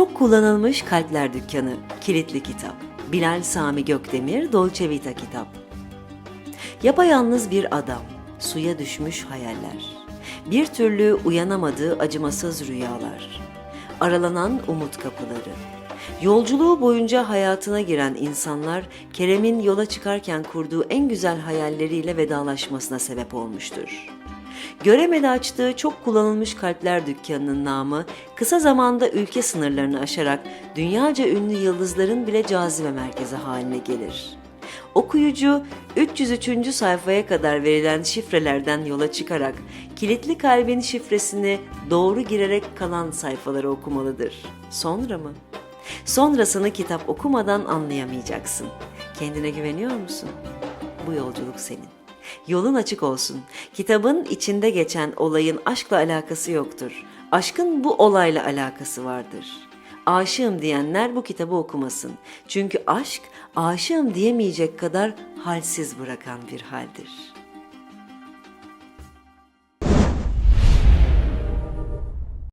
kullanılmış kalpler dükkanı, kilitli kitap. Bilal Sami Gökdemir, Dolce Vita kitap. Yapayalnız bir adam, suya düşmüş hayaller. Bir türlü uyanamadığı acımasız rüyalar. Aralanan umut kapıları. Yolculuğu boyunca hayatına giren insanlar Kerem'in yola çıkarken kurduğu en güzel hayalleriyle vedalaşmasına sebep olmuştur. Göremedi açtığı çok kullanılmış kalpler dükkanının namı kısa zamanda ülke sınırlarını aşarak dünyaca ünlü yıldızların bile cazibe merkezi haline gelir. Okuyucu 303. sayfaya kadar verilen şifrelerden yola çıkarak kilitli kalbin şifresini doğru girerek kalan sayfaları okumalıdır. Sonra mı? Sonrasını kitap okumadan anlayamayacaksın. Kendine güveniyor musun? Bu yolculuk senin. Yolun açık olsun. Kitabın içinde geçen olayın aşkla alakası yoktur. Aşkın bu olayla alakası vardır. Aşığım diyenler bu kitabı okumasın. Çünkü aşk aşığım diyemeyecek kadar halsiz bırakan bir haldir.''